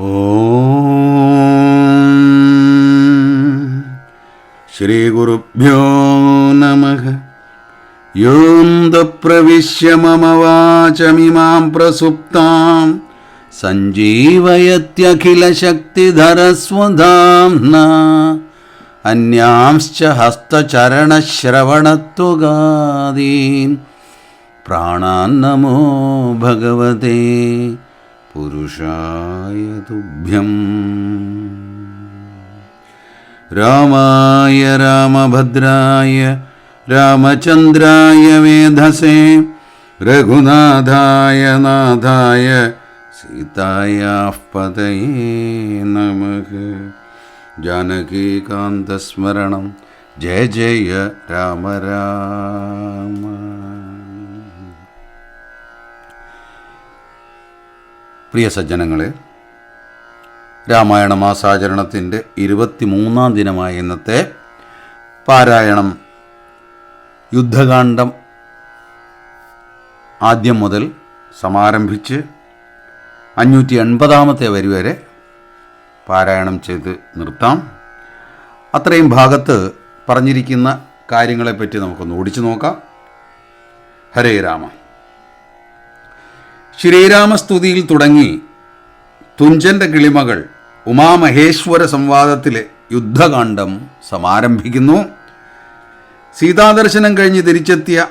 ॐ श्रीगुरुभ्यो नमः। योऽन्दप्रविश्य मम वाचमिमां प्रसुप्तां। सञ्जीवयत्यखिलशक्तिधरस्वधाम्ना। अन्यांश्च हस्तचरणश्रवणत्वगादीन्। प्राणान्नमो भगवते पुरुषाय तुभ्यम् रामाय रामभद्राय रामचन्द्राय मेधसे रघुनाथाय नाथाय सीतायाः पतये नमः जानकीकान्तस्मरणं जय जय राम राम പ്രിയ സജ്ജനങ്ങളെ രാമായണ മാസാചരണത്തിന്റെ ഇരുപത്തിമൂന്നാം ദിനമായ ഇന്നത്തെ പാരായണം യുദ്ധകാന്ഡം ആദ്യം മുതൽ സമാരംഭിച്ച് അഞ്ഞൂറ്റി എൺപതാമത്തെ വരി വരെ പാരായണം ചെയ്ത് നിർത്താം. അത്രയും ഭാഗത്ത് പറഞ്ഞിരിക്കുന്ന കാര്യങ്ങളെപ്പറ്റി നമുക്കൊന്ന് ഓടിച്ചു നോക്കാം. ഹരേ രാമ. ശ്രീരാമസ്തുതിയിൽ തുടങ്ങി തുഞ്ചന്റെ കിളിമകൾ ഉമാമഹേശ്വര സംവാദത്തിലെ യുദ്ധകാന്ഡം സമാരംഭിക്കുന്നു. സീതാദർശനം കഴിഞ്ഞ് തിരിച്ചെത്തിയ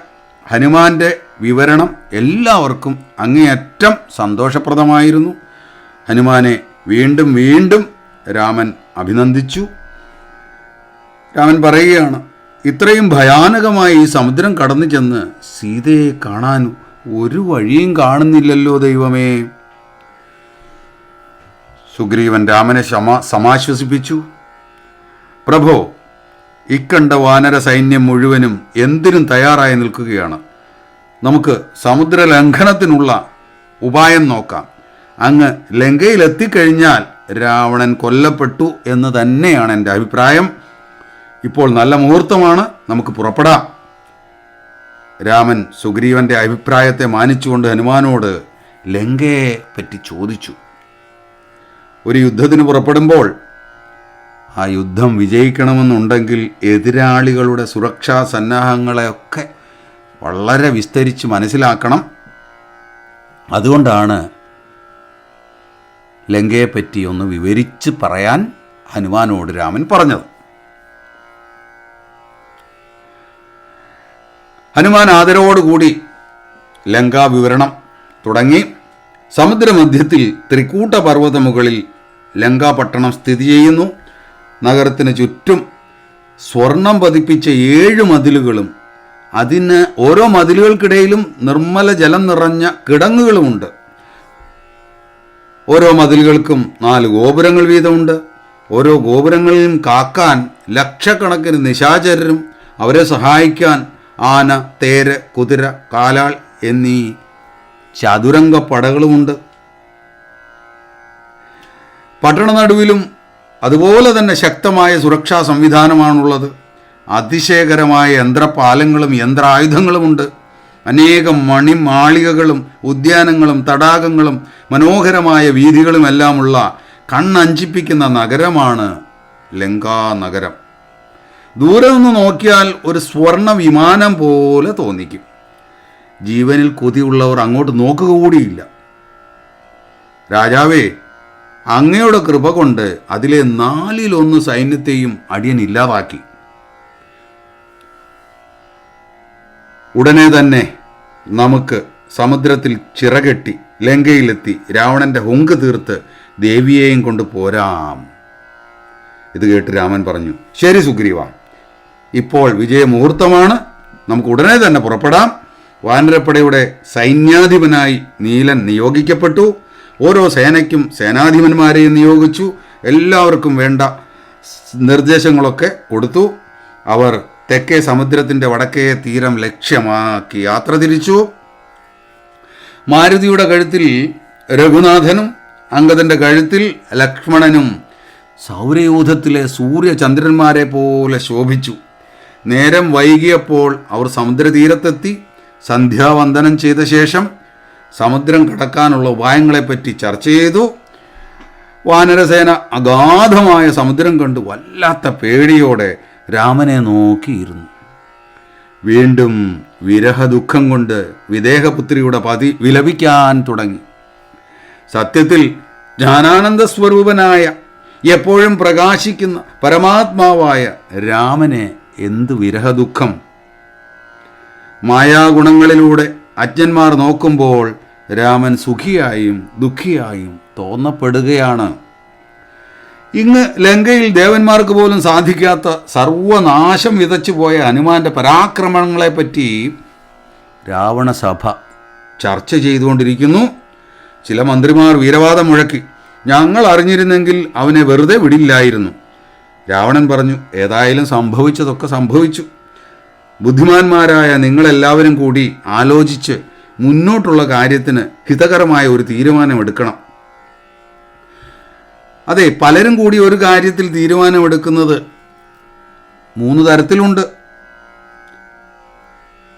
ഹനുമാന്റെ വിവരണം എല്ലാവർക്കും അങ്ങേയറ്റം സന്തോഷപ്രദമായിരുന്നു. ഹനുമാനെ വീണ്ടും വീണ്ടും രാമൻ അഭിനന്ദിച്ചു. രാമൻ പറയുകയാണ് ഇത്രയും ഭയാനകമായി ഈ സമുദ്രം കടന്നു ചെന്ന് സീതയെ കാണാൻ ഒരു വഴിയും കാണുന്നില്ലല്ലോ ദൈവമേ. സുഗ്രീവൻ രാമനെ ശമ സമാശ്വസിപ്പിച്ചു. പ്രഭോ ഇക്കണ്ട വാനര സൈന്യം മുഴുവനും എന്തിനും തയ്യാറായി നിൽക്കുകയാണ്. നമുക്ക് സമുദ്ര ലംഘനത്തിനുള്ള ഉപായം നോക്കാം. അങ്ങ് ലങ്കയിലെത്തിക്കഴിഞ്ഞാൽ രാവണൻ കൊല്ലപ്പെട്ടു എന്ന് തന്നെയാണ് എന്റെ അഭിപ്രായം. ഇപ്പോൾ നല്ല മുഹൂർത്തമാണ്. നമുക്ക് പുറപ്പെടാം. രാമൻ സുഗ്രീവന്റെ അഭിപ്രായത്തെ മാനിച്ചുകൊണ്ട് ഹനുമാനോട് ലങ്കയെ പറ്റി ചോദിച്ചു. ഒരു യുദ്ധത്തിന് പുറപ്പെടുമ്പോൾ ആ യുദ്ധം വിജയിക്കണമെന്നുണ്ടെങ്കിൽ എതിരാളികളുടെ സുരക്ഷാ സന്നാഹങ്ങളെയൊക്കെ വളരെ വിസ്തരിച്ച് മനസ്സിലാക്കണം. അതുകൊണ്ടാണ് ലങ്കയെപ്പറ്റി ഒന്ന് വിവരിച്ച് പറയാൻ ഹനുമാനോട് രാമൻ പറഞ്ഞത്. ഹനുമാൻ ആദരവോടുകൂടി ലങ്കാ വിവരണം തുടങ്ങി. സമുദ്രമധ്യത്തിൽ ത്രികൂട്ട പർവത മുകളിൽ ലങ്കാപട്ടണം സ്ഥിതി ചെയ്യുന്നു. നഗരത്തിന് ചുറ്റും സ്വർണം പതിപ്പിച്ച ഏഴ് മതിലുകളും അതിന് ഓരോ മതിലുകൾക്കിടയിലും നിർമ്മല ജലം നിറഞ്ഞ കിടങ്ങുകളുമുണ്ട്. ഓരോ മതിലുകൾക്കും നാല് ഗോപുരങ്ങൾ വീതമുണ്ട്. ഓരോ ഗോപുരങ്ങളിലും കാക്കാൻ ലക്ഷക്കണക്കിന് നിശാചരരും അവരെ സഹായിക്കാൻ ആന തേര് കുതിര കാലാൾ എന്നീ ചതുരംഗ പടകളുമുണ്ട്. പട്ടണ നടുവിലും അതുപോലെ തന്നെ ശക്തമായ സുരക്ഷാ സംവിധാനമാണുള്ളത്. അതിശയകരമായ യന്ത്രപാലങ്ങളും യന്ത്രായുധങ്ങളുമുണ്ട്. അനേകം മണിമാളികകളും ഉദ്യാനങ്ങളും തടാകങ്ങളും മനോഹരമായ വീഥികളുമെല്ലാമുള്ള കണ്ണഞ്ചിപ്പിക്കുന്ന നഗരമാണ് ലങ്കാ നഗരം ദൂരെ നിന്ന് നോക്കിയാൽ ഒരു സ്വർണ വിമാനം പോലെ തോന്നിക്കും. ജീവനിൽ കൊതിയുള്ളവർ അങ്ങോട്ട് നോക്കുക കൂടിയില്ല. രാജാവേ അങ്ങയുടെ കൃപ കൊണ്ട് അതിലെ നാലിലൊന്ന് സൈന്യത്തെയും അടിയൻ ഇല്ലാതാക്കി. ഉടനെ തന്നെ നമുക്ക് സമുദ്രത്തിൽ ചിറകെട്ടി ലങ്കയിലെത്തി രാവണന്റെ ഹുങ്ക് തീർത്ത് ദേവിയെയും കൊണ്ട് പോരാം. ഇത് കേട്ട് രാമൻ പറഞ്ഞു ശരി സുഗ്രീവ. ഇപ്പോൾ വിജയമുഹൂർത്തമാണ് നമുക്ക് ഉടനെ തന്നെ പുറപ്പെടാം. വാനരപ്പടയുടെ സൈന്യാധിപനായി നീലൻ നിയോഗിക്കപ്പെട്ടു. ഓരോ സേനയ്ക്കും സേനാധിപന്മാരെയും നിയോഗിച്ചു. എല്ലാവർക്കും വേണ്ട നിർദ്ദേശങ്ങളൊക്കെ കൊടുത്തു. അവർ തെക്കേ സമുദ്രത്തിന്റെ വടക്കേ തീരം ലക്ഷ്യമാക്കി യാത്ര തിരിച്ചു. മാരുതിയുടെ കഴുത്തിൽ രഘുനാഥനും അംഗതന്റെ കഴുത്തിൽ ലക്ഷ്മണനും സൗരയൂഥത്തിലെ സൂര്യചന്ദ്രന്മാരെ പോലെ ശോഭിച്ചു. നേരം വൈകിയപ്പോൾ അവർ സമുദ്രതീരത്തെത്തി സന്ധ്യാവന്ദനം ചെയ്ത ശേഷം സമുദ്രം കടക്കാനുള്ള ഉപായങ്ങളെപ്പറ്റി ചർച്ച ചെയ്തു. വാനരസേന അഗാധമായ സമുദ്രം കണ്ട്. വല്ലാത്ത പേടിയോടെ രാമനെ നോക്കിയിരുന്നു. വീണ്ടും വിരഹദുഃഖം കൊണ്ട് വിദേഹപുത്രിയുടെ പതി വിലപിക്കാൻ തുടങ്ങി. സത്യത്തിൽ ജ്ഞാനാനന്ദ സ്വരൂപനായ എപ്പോഴും പ്രകാശിക്കുന്ന പരമാത്മാവായ രാമനെ എന്ത് വിരഹദുഃഖം. മായാഗുണങ്ങളിലൂടെ അജ്ഞന്മാർ നോക്കുമ്പോൾ രാമൻ സുഖിയായും ദുഃഖിയായും തോന്നപ്പെടുകയാണ്. ഇങ്ങ് ലങ്കയിൽ ദേവന്മാർക്ക് പോലും സാധിക്കാത്ത സർവനാശം വിതച്ചു പോയ ഹനുമാന്റെ പരാക്രമണങ്ങളെപ്പറ്റി രാവണസഭ ചർച്ച ചെയ്തുകൊണ്ടിരിക്കുന്നു. ചില മന്ത്രിമാർ വീരവാദം മുഴക്കി. ഞങ്ങൾ അറിഞ്ഞിരുന്നെങ്കിൽ അവനെ വെറുതെ വിടില്ലായിരുന്നു. രാവണൻ പറഞ്ഞു ഏതായാലും സംഭവിച്ചതൊക്കെ സംഭവിച്ചു. ബുദ്ധിമാന്മാരായ നിങ്ങളെല്ലാവരും കൂടി ആലോചിച്ച് മുന്നോട്ടുള്ള കാര്യത്തിന് ഹിതകരമായ ഒരു തീരുമാനമെടുക്കണം. അതെ പലരും കൂടി ഒരു കാര്യത്തിൽ തീരുമാനമെടുക്കുന്നത് മൂന്ന് തരത്തിലുണ്ട്.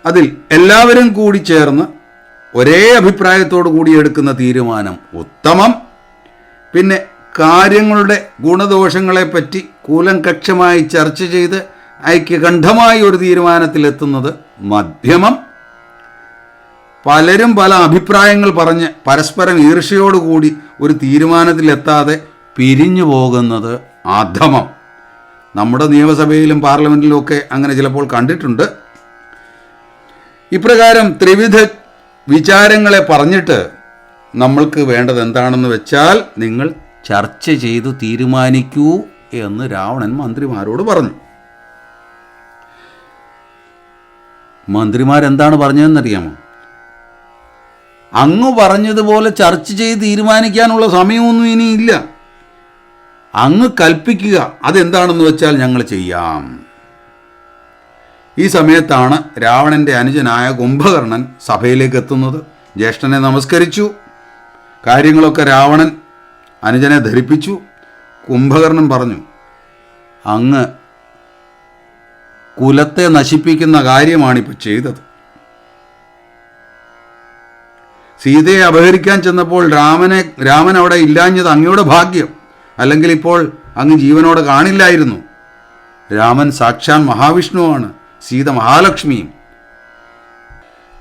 അതിൽ എല്ലാവരും കൂടി ചേർന്ന് ഒരേ അഭിപ്രായത്തോടു കൂടി എടുക്കുന്ന തീരുമാനം ഉത്തമം. പിന്നെ കാര്യങ്ങളുടെ ഗുണദോഷങ്ങളെപ്പറ്റി കൂലങ്കക്ഷമായി ചർച്ച ചെയ്ത് ഐക്യകണ്ഠമായി ഒരു തീരുമാനത്തിലെത്തുന്നത് മധ്യമം. പലരും പല അഭിപ്രായങ്ങൾ പറഞ്ഞ് പരസ്പരം ഈർഷയോടുകൂടി ഒരു തീരുമാനത്തിലെത്താതെ പിരിഞ്ഞു പോകുന്നത് അധമം നമ്മുടെ നിയമസഭയിലും പാർലമെന്റിലും ഒക്കെ അങ്ങനെ ചിലപ്പോൾ കണ്ടിട്ടുണ്ട്. ഇപ്രകാരം ത്രിവിധ വിചാരങ്ങളെ പറഞ്ഞിട്ട് നമ്മൾക്ക് വേണ്ടത് എന്താണെന്ന് വെച്ചാൽ നിങ്ങൾ ചർച്ച ചെയ്തു തീരുമാനിക്കൂ എന്ന് രാവണൻ മന്ത്രിമാരോട് പറഞ്ഞു. മന്ത്രിമാരെന്താണ് പറഞ്ഞതെന്നറിയാമോ? അങ്ങ് പറഞ്ഞതുപോലെ ചർച്ച ചെയ്ത് തീരുമാനിക്കാനുള്ള സമയമൊന്നും ഇനിയില്ല അങ്ങ് കൽപ്പിക്കുക അതെന്താണെന്ന് വെച്ചാൽ ഞങ്ങൾ ചെയ്യാം. ഈ സമയത്താണ് രാവണന്റെ അനുജനായ കുംഭകർണൻ സഭയിലേക്ക് എത്തുന്നത്. ജ്യേഷ്ഠനെ നമസ്കരിച്ചു. കാര്യങ്ങളൊക്കെ രാവണൻ അനുജനെ ധരിപ്പിച്ചു. കുംഭകർണം പറഞ്ഞു അങ്ങ് കുലത്തെ നശിപ്പിക്കുന്ന കാര്യമാണിപ്പോൾ ചെയ്തത്. സീതയെ അപഹരിക്കാൻ ചെന്നപ്പോൾ രാമനെ രാമൻ അവിടെ ഇല്ലാഞ്ഞത് അങ്ങയുടെ ഭാഗ്യം. അല്ലെങ്കിൽ ഇപ്പോൾ അങ്ങ് ജീവനോടെ കാണില്ലായിരുന്നു. രാമൻ സാക്ഷാൻ മഹാവിഷ്ണുവാണ് സീത മഹാലക്ഷ്മിയും.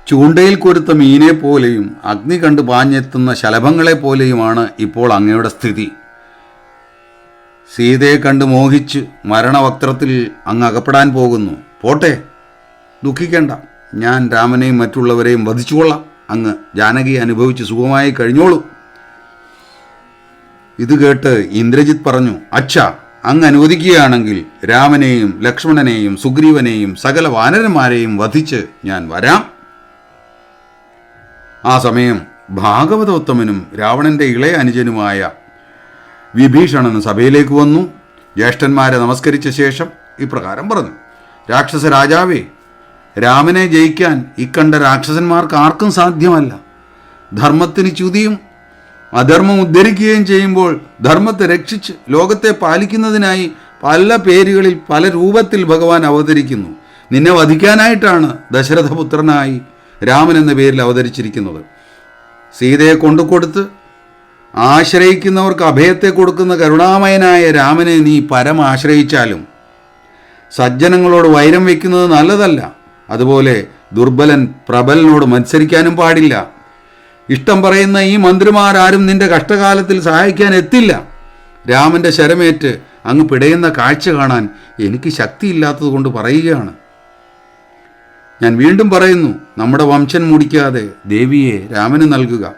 ചൂണ്ടയിൽ കൊരുത്ത മീനെ പോലെയും അഗ്നി കണ്ട് പാഞ്ഞെത്തുന്ന ശലഭങ്ങളെ പോലെയുമാണ് ഇപ്പോൾ അങ്ങയുടെ സ്ഥിതി. സീതയെ കണ്ട് മോഹിച്ച് മരണവക്ത്രത്തിൽ അങ്ങ് അകപ്പെടാൻ പോകുന്നു. പോട്ടെ ദുഃഖിക്കേണ്ട. ഞാൻ രാമനെയും മറ്റുള്ളവരെയും വധിച്ചുകൊള്ളാം. അങ്ങ് ജാനകി അനുഭവിച്ച് സുഖമായി കഴിഞ്ഞോളൂ. ഇത് കേട്ട് ഇന്ദ്രജിത്ത് പറഞ്ഞു അച്ഛ അങ്ങ് അനുവദിക്കുകയാണെങ്കിൽ രാമനെയും ലക്ഷ്മണനെയും സുഗ്രീവനെയും സകല വാനരന്മാരെയും വധിച്ച് ഞാൻ വരാം. ആ സമയം ഭാഗവതോത്തമനും രാവണന്റെ ഇളയ അനുജനുമായ വിഭീഷണൻ സഭയിലേക്ക് വന്നു. ജ്യേഷ്ഠന്മാരെ നമസ്കരിച്ച ശേഷം ഇപ്രകാരം പറഞ്ഞു. രാക്ഷസ രാജാവേ രാമനെ ജയിക്കാൻ ഇക്കണ്ട രാക്ഷസന്മാർക്ക് ആർക്കും സാധ്യമല്ല. ധർമ്മത്തിന് ചുതിയും അധർമ്മം ഉദ്ധരിക്കുകയും ചെയ്യുമ്പോൾ ധർമ്മത്തെ രക്ഷിച്ച് ലോകത്തെ പാലിക്കുന്നതിനായി പല പേരുകളിൽ പല രൂപത്തിൽ ഭഗവാൻ അവതരിക്കുന്നു. നിന്നെ വധിക്കാനായിട്ടാണ് ദശരഥപുത്രനായി രാമൻ എന്ന പേരിൽ അവതരിച്ചിരിക്കുന്നത്. സീതയെ കൊണ്ടുകൊടുത്ത് ആശ്രയിക്കുന്നവർക്ക് അഭയത്തെ കൊടുക്കുന്ന കരുണാമയനായ രാമനെ നീ പരമാശ്രയിച്ചാലും സജ്ജനങ്ങളോട് വൈരം വയ്ക്കുന്നത് നല്ലതല്ല. അതുപോലെ ദുർബലൻ പ്രബലനോട് മത്സരിക്കാനും പാടില്ല. ഇഷ്ടം പറയുന്ന ഈ മന്ത്രിമാരാരും നിന്റെ കഷ്ടകാലത്തിൽ സഹായിക്കാൻ എത്തില്ല. രാമന്റെ ശരമേറ്റ് അങ്ങ് പിടയുന്ന കാഴ്ച കാണാൻ എനിക്ക് ശക്തിയില്ലാത്തത് കൊണ്ട് പറയുകയാണ്. ഞാൻ വീണ്ടും പറയുന്നു നമ്മുടെ വംശൻ മുടിക്കാതെ ദേവിയെ രാമന് നൽകുക.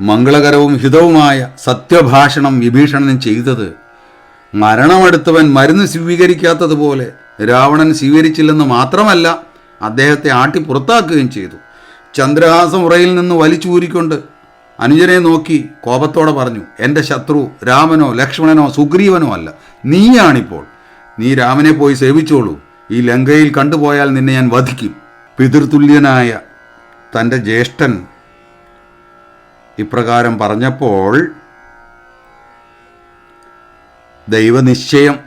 മംഗളകരവും ഹിതവുമായ സത്യഭാഷണം വിഭീഷണൻ ചെയ്തത് മരണമെടുത്തവൻ മരുന്ന് സ്വീകരിക്കാത്തതുപോലെ രാവണൻ സ്വീകരിച്ചില്ലെന്ന് മാത്രമല്ല അദ്ദേഹത്തെ ആട്ടി പുറത്താക്കുകയും ചെയ്തു. ചന്ദ്രഹാസം ഉറയിൽ നിന്ന് വലിച്ചൂരിക്കൊണ്ട് അനുജനെ നോക്കി കോപത്തോടെ പറഞ്ഞു എന്റെ ശത്രു രാമനോ ലക്ഷ്മണനോ സുഗ്രീവനോ അല്ല നീയാണിപ്പോൾ. നീ രാമനെ പോയി സേവിച്ചോളൂ. ഈ ലങ്കയിൽ കണ്ടുപോയാൽ നിന്നെ ഞാൻ വധിക്കും. പിതൃതുല്യനായ തന്റെ ജ്യേഷ്ഠൻ ഇപ്രകാരം പറഞ്ഞപ്പോൾ ദൈവനിശ്ചയം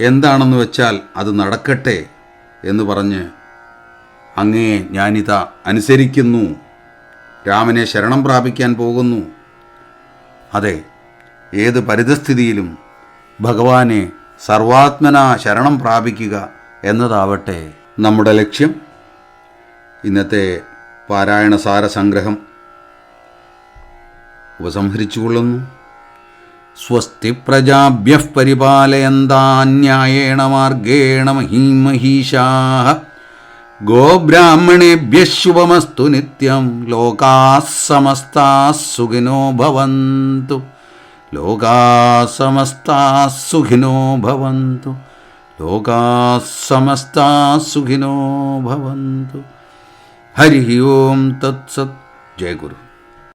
എന്താണെന്ന് വെച്ചാൽ അത് നടക്കട്ടെ എന്ന് പറഞ്ഞ് അങ്ങേ ഞാനിത അനുസരിക്കുന്നു. രാമനെ ശരണം പ്രാപിക്കാൻ പോകുന്നു. അതെ ഏത് പരിതസ്ഥിതിയിലും ഭഗവാനെ സർവാത്മന ശരണം പ്രാപിക്കുക എന്നതാവട്ടെ നമ്മുടെ ലക്ഷ്യം. ഇന്നത്തെ പാരായണ സാരസംഗ്രഹം ഉപസംഹരിച്ചുകൊള്ളുന്നു. സ്വസ്തി പ്രജാഭ്യ പരിപാലയന്താന്യായേണ മാർഗേണ മഹീ മഹീമഹീഷാ ഗോബ്രാഹ്മണേഭ്യ ശുഭമസ്തു നിത്യം. ലോകാ സുഖിനോ ഭവന്തു. लोकाः समस्ताः सुखिनो भवन्तु। लोकाः समस्ताः सुखिनो भवन्तु। हरिः ओं तत्सत्। जय गुरु।